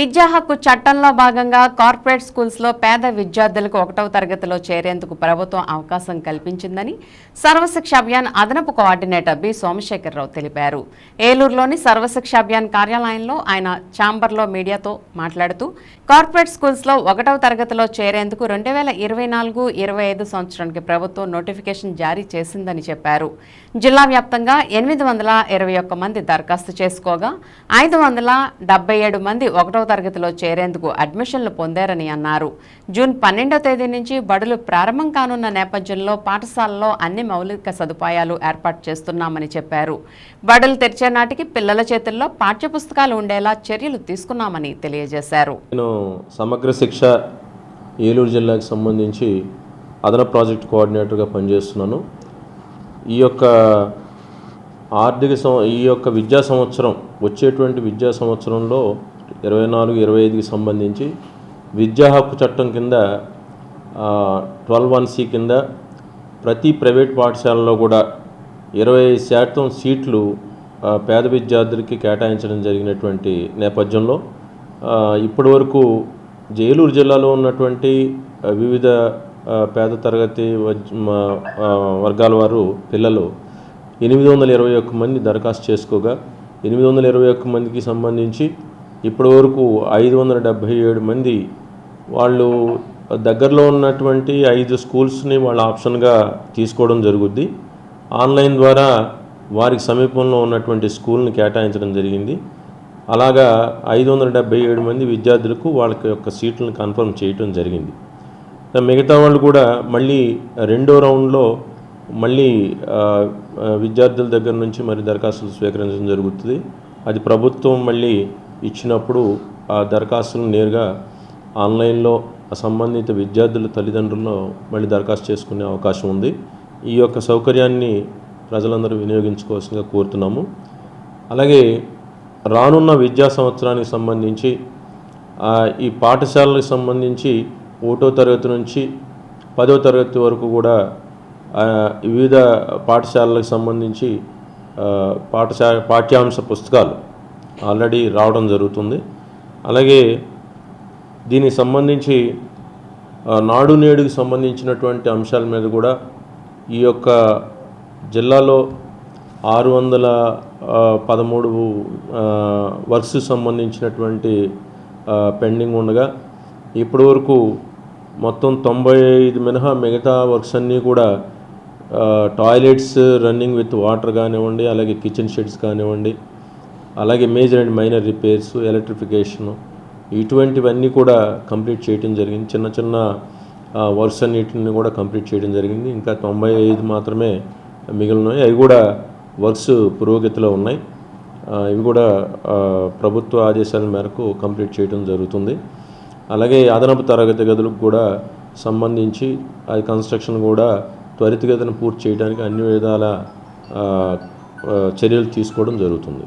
విద్యా హక్కు చట్టంలో భాగంగా కార్పొరేట్ స్కూల్స్లో పేద విద్యార్థులకు ఒకటవ తరగతిలో చేరేందుకు ప్రభుత్వం అవకాశం కల్పించిందని సర్వశిక్ష అభియాన్ అదనపు కోఆర్డినేటర్ బి సోమశేఖరరావు తెలిపారు. ఏలూరులోని సర్వశిక్ష అభియాన్ కార్యాలయంలో ఆయన ఛాంబర్లో మీడియాతో మాట్లాడుతూ కార్పొరేట్ స్కూల్స్లో ఒకటవ తరగతిలో చేరేందుకు రెండు వేల ఇరవై నాలుగు ఇరవై ఐదు సంవత్సరానికి ప్రభుత్వం నోటిఫికేషన్ జారీ చేసిందని చెప్పారు. జిల్లా వ్యాప్తంగా ఎనిమిది వందల ఇరవై ఒక్క మంది దరఖాస్తు చేసుకోగా ఐదు వందల డెబ్బై ఏడు మంది ఒకటవ తరగతిలో చేరేందుకు అడ్మిషన్లు పొందారని అన్నారు. జూన్ పన్నెండో తేదీ నుంచి బడులు ప్రారంభం కానున్న నేపథ్యంలో పాఠశాలలో అన్ని మౌలిక సదుపాయాలు ఏర్పాటు చేస్తున్నామని చెప్పారు. బడులు తెరిచే నాటికి పిల్లల చేతుల్లో పాఠ్యపుస్తకాలు ఉండేలా చర్యలు తీసుకున్నామని తెలియజేశారు. నేను సమగ్ర శిక్ష ఏలూరు జిల్లాకు సంబంధించి అదన ప్రాజెక్ట్ కోఆర్డినేటర్గా పనిచేస్తున్నాను. ఈ యొక్క ఆర్థిక సం ఈ యొక్క విద్యా సంవత్సరం వచ్చేటువంటి విద్యా సంవత్సరంలో ఇరవై నాలుగు ఇరవై ఐదుకి సంబంధించి విద్యా హక్కు చట్టం కింద ట్వెల్వ్ వన్ సి కింద ప్రతి ప్రైవేట్ పాఠశాలలో కూడా ఇరవై శాతం సీట్లు పేద విద్యార్థులకి కేటాయించడం జరిగినటువంటి నేపథ్యంలో ఇప్పటివరకు ఇప్పటి వరకు జిల్లాలో ఉన్నటువంటి వివిధ పేద తరగతి మ- వర్గాల వారు పిల్లలు ఎనిమిది వందల ఇరవై ఒక్క మంది దరఖాస్తు చేసుకోగా ఎనిమిది వందల ఇరవై ఒక్క మందికి సంబంధించి ఇప్పటి వరకు ఐదు వందల డెబ్భై ఏడు మంది వాళ్ళు దగ్గరలో ఉన్నటువంటి ఐదు స్కూల్స్ని వాళ్ళ ఆప్షన్గా తీసుకోవడం జరుగుద్ది. ఆన్లైన్ ద్వారా వారికి సమీపంలో ఉన్నటువంటి స్కూల్ని కేటాయించడం జరిగింది. అలాగా ఐదు వందల డెబ్బై ఏడు మంది విద్యార్థులకు వాళ్ళకి యొక్క సీట్లను కన్ఫర్మ్ చేయటం జరిగింది. మిగతా వాళ్ళు కూడా మళ్ళీ రెండో రౌండ్లో మళ్ళీ విద్యార్థుల దగ్గర నుంచి మరి దరఖాస్తులు స్వీకరించడం జరుగుతుంది. అది ప్రభుత్వం మళ్ళీ ఇచ్చినప్పుడు ఆ దరఖాస్తును నేరుగా ఆన్లైన్లో సంబంధిత విద్యార్థుల తల్లిదండ్రుల్లో మళ్ళీ దరఖాస్తు చేసుకునే అవకాశం ఉంది. ఈ యొక్క సౌకర్యాన్ని ప్రజలందరూ వినియోగించుకోవాల్సిందిగా కోరుతున్నాము. అలాగే రానున్న విద్యా సంవత్సరానికి సంబంధించి ఈ పాఠశాలకు సంబంధించి ఒకటో తరగతి నుంచి పదో తరగతి వరకు కూడా వివిధ పాఠశాలలకు సంబంధించి పాఠశాల పాఠ్యాంశ పుస్తకాలు ఆల్రెడీ రావడం జరుగుతుంది. అలాగే దీనికి సంబంధించి నాడు నేడుకి సంబంధించినటువంటి అంశాల మీద కూడా ఈ యొక్క జిల్లాలో ఆరు వందల పదమూడు వర్క్స్ సంబంధించినటువంటి పెండింగ్ ఉండగా ఇప్పటి వరకు మొత్తం తొంభై ఐదు మినహా మిగతా వర్క్స్ అన్నీ కూడా టాయిలెట్స్ రన్నింగ్ విత్ వాటర్ కానివ్వండి అలాగే కిచెన్ షెడ్స్ కానివ్వండి అలాగే major and minor repairs electrification ఇటువంటివన్నీ కూడా కంప్లీట్ చేయడం జరిగింది. చిన్న చిన్న వర్స్ వర్క్స్ అన్నిటిని కూడా కంప్లీట్ చేయడం జరిగింది. ఇంకా తొంభై ఐదు మాత్రమే మిగిలినాయి అవి కూడా వర్క్స్ పురోగతిలో ఉన్నాయి. ఇవి కూడా ప్రభుత్వ ఆదేశాల మేరకు కంప్లీట్ చేయడం జరుగుతుంది. అలాగే అదనపు తరగతి గదులకు కూడా సంబంధించి అది కన్స్ట్రక్షన్ కూడా త్వరితగతిన పూర్తి చేయడానికి అన్ని విధాల చర్యలు తీసుకోవడం జరుగుతుంది.